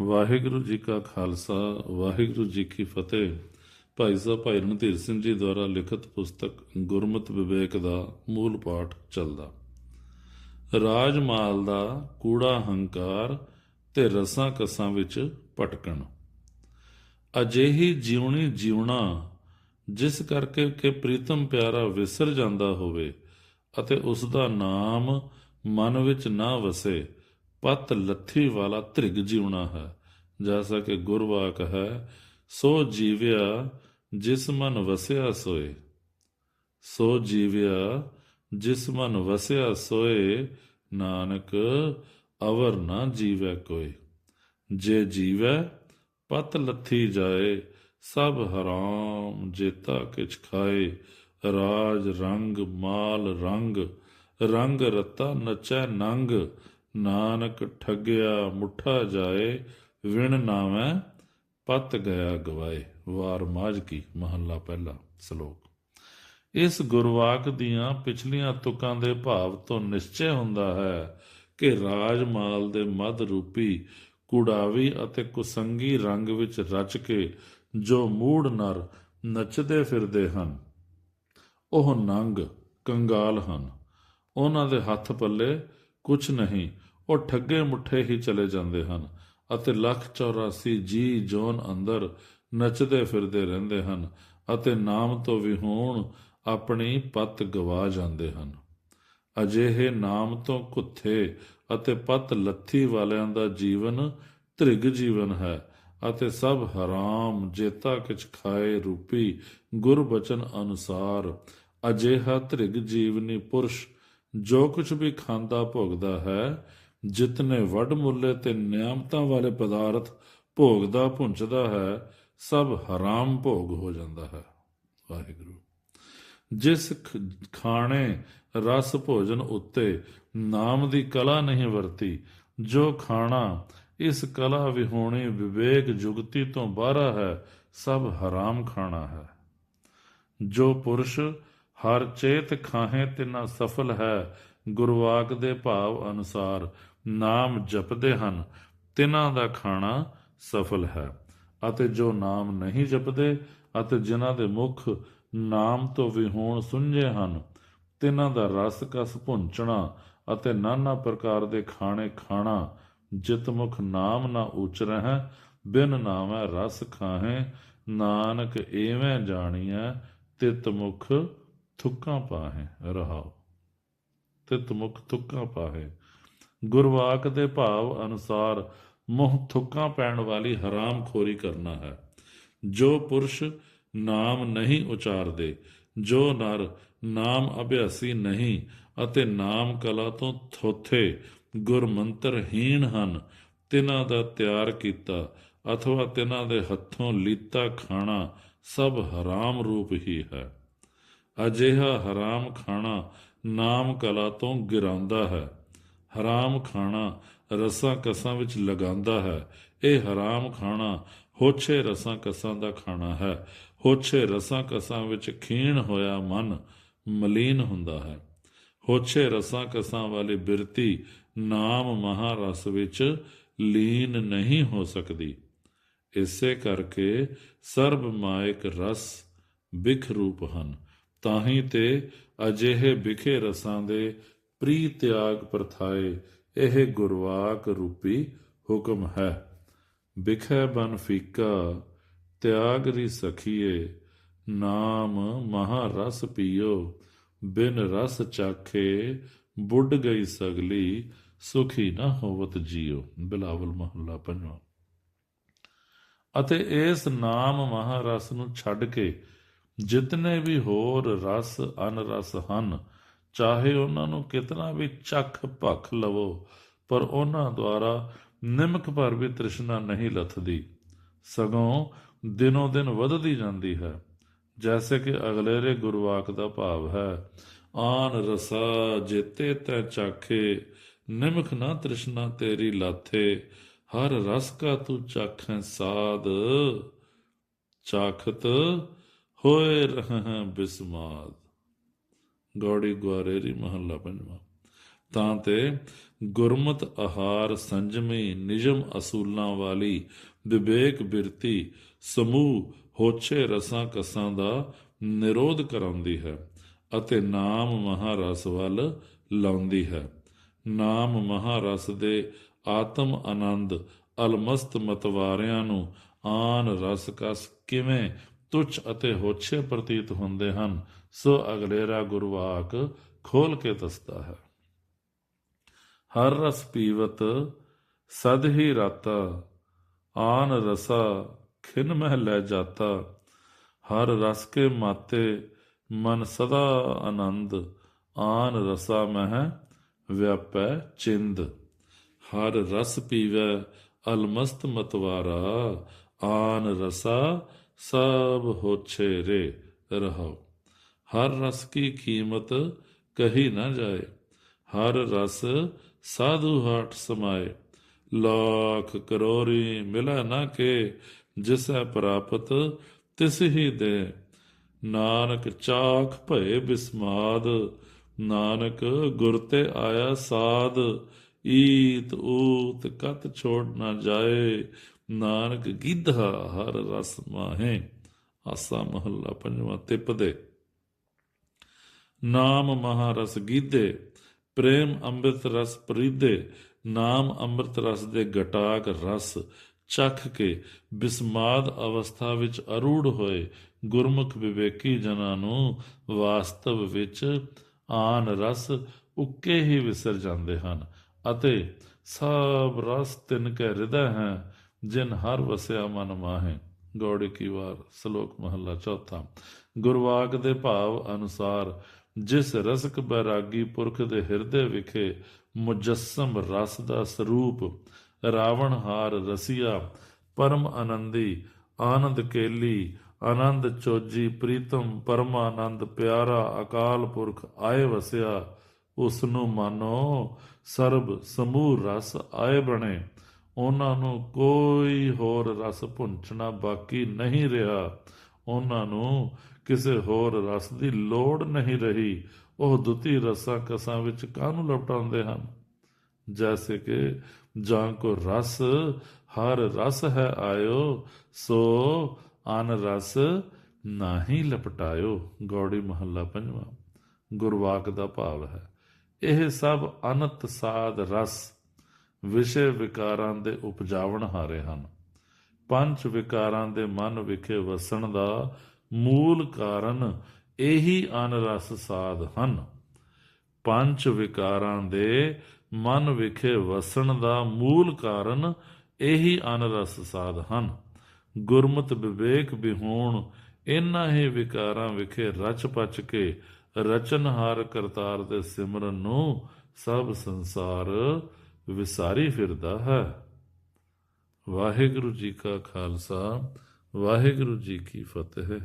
ਵਾਹਿਗੁਰੂ ਜੀ ਕਾ ਖਾਲਸਾ, ਵਾਹਿਗੁਰੂ ਜੀ ਕੀ ਫਤਿਹ। ਭਾਈ ਸਾਹਿਬ, ਭਾਈ ਰਣਧੀਰ ਸਿੰਘ ਜੀ ਦੁਆਰਾ ਲਿਖਤ ਪੁਸਤਕ ਗੁਰਮਤਿ ਵਿਵੇਕ ਦਾ ਮੂਲ ਪਾਠ ਚੱਲਦਾ। ਰਾਜ ਮਾਲ ਦਾ ਕੂੜਾ ਹੰਕਾਰ ਤੇ ਰਸਾਂ ਕਸਾਂ ਵਿੱਚ ਭਟਕਣ। ਅਜਿਹੀ ਜਿਉਣੀ ਜਿਉਣਾ, ਜਿਸ ਕਰਕੇ ਕਿ ਪ੍ਰੀਤਮ ਪਿਆਰਾ ਵਿਸਰ ਜਾਂਦਾ ਹੋਵੇ ਅਤੇ ਉਸ ਦਾ ਨਾਮ ਮਨ ਵਿੱਚ ਨਾ ਵਸੇ ਪਤ ਲੱਥੀ ਵਾਲਾ ਧ੍ਰਿਗ ਜਿਉਣਾ ਹੈ। ਜੈਸਾ ਕਿ ਗੁਰਵਾਕ ਹੈ, ਸੋ ਜੀਵਿਆ ਜਿਸ ਮਨ ਵਸਿਆ ਸੋਏ। ਸੋ ਜੀਵਿਆ ਜਿਸ ਮਨ ਵਸਿਆ ਸੋਏ, ਨਾਨਕ ਅਵਰ ਨਾ ਜੀਵੈ ਕੋਏ। ਜੇ ਜੀਵੈ, ਪਤ ਲੱਥੀ ਜਾਏ, ਸਭ ਹਰਾਮ ਜੇਤਾ ਕਿਛ ਖਾਏ। ਰਾਜ ਰੰਗ, ਮਾਲ ਰੰਗ ਰੰਗ ਰਤਾ ਨਚੈ ਨੰਗ ਨਾਨਕ ਠੱਗਿਆ ਮੁੱਠਾ ਜਾਏ, ਵਿਣ ਨਾਵੇਂ ਪਤ ਗਿਆ ਗਵਾਏ। ਵਾਰ ਮਾਝ ਕੀ ਮਹੱਲਾ ਪਹਿਲਾ ਸ਼ਲੋਕ। ਇਸ ਗੁਰਵਾਕ ਦੀਆਂ ਪਿਛਲੀਆਂ ਤੁਕਾਂ ਦੇ ਭਾਵ ਤੋਂ ਨਿਸ਼ਚੈ ਹੁੰਦਾ ਹੈ ਕਿ ਰਾਜਮਾਲ ਦੇ ਮਦ ਰੂਪੀ ਕੁੜਾਵੀ ਅਤੇ ਕੁਸੰਗੀ ਰੰਗ ਵਿੱਚ ਰਚ ਕੇ ਜੋ ਮੂੜ ਨਰ ਨੱਚਦੇ ਫਿਰਦੇ ਹਨ, ਉਹ ਨੰਗ, ਕੰਗਾਲ ਹਨ। ਉਹਨਾਂ ਦੇ ਹੱਥ ਪੱਲੇ ਕੁਝ ਨਹੀਂ ਉਹ ਠੱਗੇ ਮੁੱਠੇ ਹੀ ਚਲੇ ਜਾਂਦੇ ਹਨ ਅਤੇ ਲੱਖ 84 ਜੀ ਜੋਨ ਅੰਦਰ ਨੱਚਦੇ ਫਿਰਦੇ ਰਹਿੰਦੇ ਹਨ ਅਤੇ ਨਾਮ ਤੋਂ ਵਿਹੂਣ ਆਪਣੀ ਪਤ ਗਵਾ ਜਾਂਦੇ ਹਨ। ਅਜਿਹੇ ਨਾਮ ਤੋਂ ਕੁੱਥੇ ਅਤੇ ਪਤ ਲੱਥੀ ਵਾਲਿਆਂ ਦਾ ਜੀਵਨ ਧ੍ਰਿਗ ਜੀਵਨ ਹੈ ਅਤੇ ਸਭ ਹਰਾਮ, ਜੇਤਾ ਕਿਛ ਖਾਏ ਰੂਪੀ ਗੁਰਬਚਨ ਅਨੁਸਾਰ ਅਜਿਹਾ ਧ੍ਰਿਗ ਜੀਵਨੀ ਪੁਰਸ਼ ਜੋ ਕੁਝ ਵੀ ਖਾਂਦਾ ਭੋਗਦਾ ਹੈ ਜਿਤਨੇ ਵੱਡ ਮੁੱਲੇ ਤੇ ਨਿਆਮਤਾਂ ਵਾਲੇ ਪਦਾਰਥ ਭੋਗਦਾ ਪੁੰਚਦਾ ਹੈ, ਸਭ ਹਰਾਮ ਭੋਗ ਹੋ ਜਾਂਦਾ ਹੈ। ਵਾਹਿਗੁਰੂ। ਜਿਸ ਖਾਣੇ ਰਸ ਭੋਜਨ ਉੱਤੇ ਨਾਮ ਦੀ ਕਲਾ ਨਹੀਂ ਵਰਤੀ, ਜੋ ਖਾਣਾ ਇਸ ਕਲਾ ਵਿਹੋਣੀ ਵਿਵੇਕ ਜੁਗਤੀ ਤੋਂ ਬਾਹਰ ਹੈ, ਸਭ ਹਰਾਮ ਖਾਣਾ ਹੈ। ਜੋ ਪੁਰਸ਼ ਹਰ ਚੇਤ ਖਾਹੇ ਨਾ ਸਫਲ ਹੈ, ਗੁਰਵਾਕ ਦੇ ਭਾਵ ਅਨੁਸਾਰ ਨਾਮ ਜਪਦੇ ਹਨ, ਤਿਨਾਂ ਦਾ ਖਾਣਾ ਸਫਲ ਹੈ। ਅਤੇ ਜੋ ਨਾਮ ਨਹੀਂ ਜਪਦੇ ਅਤੇ ਜਿਨ੍ਹਾਂ ਦੇ ਮੁਖ ਨਾਮ ਤੋਂ ਵਿਹੂਣ ਸੁੰਝੇ ਹਨ, ਤਿਨਾਂ ਦਾ ਰਸ ਕਸ ਭੁੰਚਣਾ ਅਤੇ ਨਾਨਾ ਪ੍ਰਕਾਰ ਦੇ ਖਾਣੇ ਖਾਣਾ, ਜਿਤ ਮੁਖ ਨਾਮ ਨਾ ਉਚਰਹਿ ਬਿਨ ਨਾਮੈ ਰਸ ਖਾਹੇ, ਨਾਨਕ ਏਵੇਂ ਜਾਣੀਐ, ਤਿਤ ਮੁਖ ਥੁੱਕਾਂ ਪਾਹੇ, ਰਹਾਓ। ਤਿਤ ਮੁਖ ਥੁੱਕਾਂ ਪਾਹੇ। ਗੁਰਵਾਕ ਦੇ ਭਾਵ ਅਨੁਸਾਰ ਮੋਹ ਥੁੱਕਾਂ ਪੈਣ ਵਾਲੀ ਹਰਾਮ ਖੋਰੀ ਕਰਨਾ ਹੈ। ਜੋ ਪੁਰਸ਼ ਨਾਮ ਨਹੀਂ ਉਚਾਰਦੇ, ਜੋ ਨਰ ਨਾਮ ਅਭਿਆਸੀ ਨਹੀਂ ਅਤੇ ਨਾਮ ਕਲਾ ਤੋਂ ਥੋਥੇ ਗੁਰਮੰਤਰਹੀਣ ਹਨ, ਤਿਨਾਂ ਦਾ ਤਿਆਰ ਕੀਤਾ ਅਥਵਾ ਤਿਨਾਂ ਦੇ ਹੱਥੋਂ ਲੀਤਾ ਖਾਣਾ ਸਭ ਹਰਾਮ ਰੂਪ ਹੀ ਹੈ। ਅਜਿਹਾ ਹਰਾਮ ਖਾਣਾ ਨਾਮ ਕਲਾ ਤੋਂ ਗਿਰਾਉਂਦਾ ਹੈ। ਹਰਾਮ ਖਾਣਾ ਰਸਾਂ ਕਸਾਂ ਵਿੱਚ ਲਗਾਉਂਦਾ ਹੈ। ਇਹ ਹਰਾਮ ਖਾਣਾ ਹੋਛੇ ਰਸਾਂ ਕਸਾਂ ਦਾ ਖਾਣਾ ਹੈ। ਹੋਛੇ ਰਸਾਂ ਕਸਾਂ ਵਿੱਚ ਖੀਣ ਹੋਇਆ ਮਨ ਮਲੀਨ ਹੁੰਦਾ ਹੈ। ਹੋਛੇ ਰਸਾਂ ਕਸਾਂ ਵਾਲੀ ਬਿਰਤੀ ਨਾਮ ਮਹਾਰਸ ਵਿੱਚ ਲੀਨ ਨਹੀਂ ਹੋ ਸਕਦੀ। ਇਸੇ ਕਰਕੇ ਸਰਬ ਮਾਇਕ ਰਸ ਬਿਖ ਰੂਪ ਹਨ। ਤਾਹੀਂ ਤੇ ਅਜਿਹੇ ਬਿਖੇ ਰਸਾਂ ਦੇ ਪ੍ਰੀ ਤਿਆਗ ਪ੍ਰਥਾਏ, ਇਹ ਗੁਰਵਾਕ ਰੂਪੀ ਹੁਕਮ ਹੈ। ਬਿਖੈ ਬਨ ਫੀਕਾ, ਤਿਆਗ ਰੀ ਸਖੀਏ, ਨਾਮ ਮਹਾ ਰਸ ਪੀਓ। ਬਿਨ ਰਸ ਚਾਖੇ ਬੁੱਢ ਗਈ ਸਗਲੀ, ਸੁਖੀ ਨਾ ਹੋਵਤ ਜੀਓ। ਬਿਲਾਵਲ ਮਹੱਲਾ ਪੰਜਵਾਂ। ਅਤੇ ਇਸ ਨਾਮ ਮਹਾਰਸ ਨੂੰ ਛੱਡ ਕੇ ਜਿਤਨੇ ਵੀ ਹੋਰ ਰਸ ਅਨਰਸ ਹਨ ਚਾਹੇ ਉਹਨਾਂ ਨੂੰ ਕਿਤਨਾ ਵੀ ਚੱਖ ਭਖ ਲਵੋ, ਪਰ ਉਹਨਾਂ ਦੁਆਰਾ ਨਿਮਕ ਭਰ ਵੀ ਤ੍ਰਿਸ਼ਨਾ ਨਹੀਂ ਲੱਥਦੀ। ਸਗੋਂ ਦਿਨੋਂ ਦਿਨ ਵਧਦੀ ਜਾਂਦੀ ਹੈ, ਜੈਸੇ ਕਿ ਅਗਲੇਰੇ ਗੁਰਵਾਕ ਦਾ ਭਾਵ ਹੈ, ਆਨ ਰਸਾ ਜੇਤੇ ਤੈ ਚਾਖੇ ਨਿਮਖ ਨਾ ਤ੍ਰਿਸ਼ਨਾ ਤੇਰੀ ਲਾਥੇ, ਹਰ ਰਸ ਕਾ ਤੂੰ ਚਾਖੈ ਸਾਦ ਚਾਖਤ ਹੋਏ ਰਹਿ ਬਿਸਮਾਦ। ਗੌੜੀ ਗੁਆਰੇਰੀ ਮਹੱਲਾ ਪੰਜਵਾਂ। ਤਾਂ ਤੇ ਗੁਰਮਤ ਆਹਾਰ ਸੰਜਮੀ ਨਿਯਮ ਅਸੂਲਾਂ ਵਾਲੀ ਵਿਵੇਕ ਬਿਰਤੀ ਸਮੂਹ ਹੋਛੇ ਰਸਾਂ ਕਸਾਂ ਦਾ ਨਿਰੋਧ ਕਰਾਉਂਦੀ ਹੈ ਅਤੇ ਨਾਮ ਮਹਾਰਸ ਵੱਲ ਲਾਉਂਦੀ ਹੈ। ਨਾਮ ਮਹਾਰਸ ਦੇ ਆਤਮ ਆਨੰਦ ਅਲਮਸਤ ਮਤਵਾਰਿਆਂ ਨੂੰ ਆਨ ਰਸ ਕਸ ਕਿਵੇਂ ਤੁਛ ਅਤੇ ਹੋਛੇ ਪ੍ਰਤੀਤ ਹੁੰਦੇ ਹਨ, ਸੋ ਅਗਲੇਰਾ ਗੁਰਵਾਕ ਖੋਲ ਕੇ ਦੱਸਦਾ ਹੈ। ਹਰ ਰਸ ਪੀਵਤ, ਸਦ ਹੀ ਰਾਤਾ, ਆਨ ਰਸਾ, ਖਿਨ ਮਹਿ ਲੈ ਜਾਤਾ। ਹਰ ਰਸ ਕੇ ਮਾਤੇ, ਮਨ ਸਦਾ ਆਨੰਦ, ਆਨ ਰਸਾ ਮਹਿ ਵਿਆਪੈ ਚਿੰਦ। ਹਰ ਰਸ ਪੀਵੈ ਅਲਮਸਤ ਮਤਵਾਰਾ, ਆਨ ਰਸਾ ਸਭ ਹੋਛੇ ਰੇ ਰਹਾਉ ਹਰ ਰਸ ਕੀ ਕੀਮਤ ਕਹੀ ਨਾ ਜਾਏ। ਹਰ ਰਸ ਸਾਧੂ ਹਾਟ ਸਮਾਏ। ਲੱਖ ਕਰੋੜੀ ਮਿਲੈ ਨਾ ਕੇ, ਜਿਸੈ ਪ੍ਰਾਪਤ ਤਿਸ ਹੀ ਦੇ। ਨਾਨਕ ਚਾਖ ਭਏ ਬਿਸਮਾਦ, ਨਾਨਕ ਗੁਰ ਤੇ ਆਇਆ ਸਾਧ ਈਤ ਊਤ ਕਤ ਛੋੜ ਨਾ ਜਾਏ। ਨਾਨਕ ਗਿੱਧਾ, ਹਰ ਰਸ ਮਾਹੇ, ਆਸਾ ਮਹੱਲਾ ਪੰਜਵਾਂ ਤਿਪਦੇ ਨਾਮ ਮਹਾਰਸ ਗੀਧੇ, ਪ੍ਰੇਮ ਅੰਮ੍ਰਿਤ ਰਸ ਪ੍ਰੀਦੇ ਨਾਮ ਅੰਮ੍ਰਿਤ ਰਸ ਦੇ ਗਟਾਕ ਰਸ, ਚੱਖ ਕੇ ਬਿਸਮਾਦ ਅਵਸਥਾ ਵਿੱਚ ਅਰੂੜ ਹੋਏ, ਗੁਰਮੁਖ ਵਿਵੇਕੀ ਜਨਾਂ ਨੂੰ ਵਾਸਤਵ ਵਿੱਚ ਆਨ ਰਸ ਉੱਕੇ ਹੀ ਵਿਸਰ ਜਾਂਦੇ ਹਨ ਅਤੇ ਸਭ ਰਸ ਤਿਨ ਕੈ ਹਿਰਦੈ ਹੈ ਜਿਨ ਹਰ ਵਸਿਆ ਮਨ ਮਾਹੇ, ਗੌੜੀ ਕੀ ਵਾਰ ਸ਼ਲੋਕ ਮਹੱਲਾ ਚੌਥਾ। ਗੁਰਵਾਕ ਦੇ ਭਾਵ ਅਨੁਸਾਰ, ਜਿਸ ਰਸਕ ਬੈਰਾਗੀ ਪੁਰਖ ਦੇ ਹਿਰਦੇ ਵਿਖੇ ਮੁਜੱਸਮ ਰਸ ਦਾ ਸਰੂਪ, ਰਾਵਣ ਹਾਰ ਰਸੀਆ, ਪਰਮ ਆਨੰਦੀ, ਆਨੰਦ ਕੇਲੀ, ਆਨੰਦ ਚੋਜੀ, ਪ੍ਰੀਤਮ ਪਰਮਾਨੰਦ, ਪਿਆਰਾ ਅਕਾਲ ਪੁਰਖ ਆਏ ਵਸਿਆ ਉਸ ਨੂੰ ਮਾਨੋ, ਸਰਬ ਸਮੂਹ ਰਸ ਆਏ ਬਣੇ। ਉਹਨਾਂ ਨੂੰ ਕੋਈ ਹੋਰ ਰਸ ਭੁੰਚਣਾ ਬਾਕੀ ਨਹੀਂ ਰਿਹਾ। ਉਹਨਾਂ ਨੂੰ ਕਿਸੇ ਹੋਰ ਰਸ ਦੀ ਲੋੜ ਨਹੀਂ ਰਹੀ। ਉਹ ਦੁਤੀ ਰਸਾਂ ਕਸਾਂ ਵਿੱਚ ਕਾਹਨੂੰ ਲਪਟਾਉਂਦੇ ਹਨ? ਜੈਸੇ ਕਿ ਜਾਂ ਕੋ ਰਸ, ਹਰ ਰਸ ਹੈ ਆਇਓ, ਸੋ ਅਨ ਰਸ ਨਾਹੀ ਲਪਟਾਇਓ। ਗੌੜੀ ਮਹੱਲਾ ਪੰਜਵਾਂ। ਗੁਰਵਾਕ ਦਾ ਭਾਵ ਹੈ, ਇਹ ਸਭ ਅਨੰਤ ਸਾਧ ਰਸ ਵਿਸ਼ੇ ਵਿਕਾਰਾਂ ਦੇ ਉਪਜਾਵਣ ਹਾਰੇ ਹਨ। ਪੰਜ ਵਿਕਾਰਾਂ ਦੇ ਮਨ ਵਿਖੇ ਵਸਣ ਦਾ ਮੂਲ ਕਾਰਨ ਇਹੀ ਅਨਰਸ ਸਾਧ ਹਨ। ਪੰਜ ਵਿਕਾਰਾਂ ਦੇ ਮਨ ਵਿਖੇ ਵਸਣ ਦਾ ਮੂਲ ਕਾਰਨ ਇਹੀ ਅਨਰਸ ਸਾਧ ਹਨ। ਗੁਰਮਤ ਵਿਵੇਕ ਵਿਹੂਣ ਇਨ੍ਹਾਂ ਹੀ ਵਿਕਾਰਾਂ ਵਿਖੇ ਰਚ ਪਚ ਕੇ ਰਚਨਹਾਰ ਕਰਤਾਰ ਦੇ ਸਿਮਰਨ ਨੂੰ ਸਭ ਸੰਸਾਰ ਵਿਸਾਰੀ ਫਿਰਦਾ ਹੈ। ਵਾਹਿਗੁਰੂ ਜੀ ਕਾ ਖਾਲਸਾ ਵਾਹਿਗੁਰੂ ਜੀ ਕੀ ਫਤਿਹ।